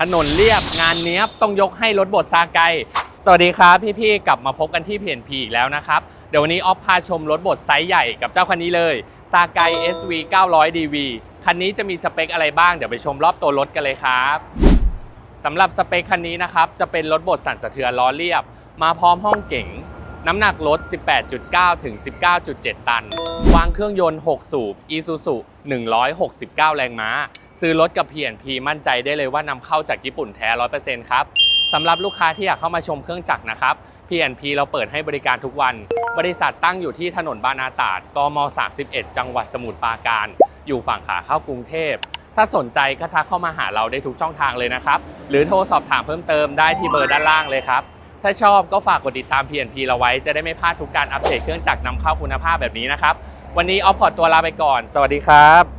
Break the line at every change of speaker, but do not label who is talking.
ถนนเรียบงานเนี้ยบต้องยกให้รถบดซาไก สวัสดีครับพี่ๆกลับมาพบกันที่เพียนพีอีกแล้วนะครับ เดี๋ยววันนี้ออฟพาชมรถบดไซส์ใหญ่กับเจ้าคันนี้เลยซาไก SV 900 DV คันนี้จะมีสเปคอะไรบ้างเดี๋ยวไปชมรอบตัวรถกันเลยครับสำหรับสเปคคันนี้นะครับจะเป็นรถบดสั่นสะเทือนล้อเรียบ มาพร้อมห้องเก๋งน้ำหนักรถ 18.9 ถึง 19.7 ตัน วางเครื่องยนต์ 6 สูบ Isuzu 169 แรงม้า ซื้อรถกับ P&P มั่นใจได้เลยว่านำเข้าจากญี่ปุ่นแท้ 100%ครับสำหรับลูกค้าที่อยากเข้ามาชมเครื่องจักรนะครับ P&P เราเปิดให้บริการทุกวัน บริษัทตั้งอยู่ที่ถนนบางนาตราดกม 31 จังหวัดสมุทรปราการ อยู่ฝั่งขาเข้ากรุงเทพ ถ้าสนใจก็ทักเข้ามาหาเราได้ทุกช่องทางเลยนะครับ หรือโทรสอบถามเพิ่มเติมได้ที่เบอร์ด้านล่างเลยครับ ถ้าชอบก็ฝากกดติดตาม P&P เราไว้จะได้ไม่พลาดทุกการอัปเดตเครื่องจักรนำเข้าคุณภาพแบบนี้นะครับ วันนี้ออฟพอร์ตตัวลาไปก่อน สวัสดีครับ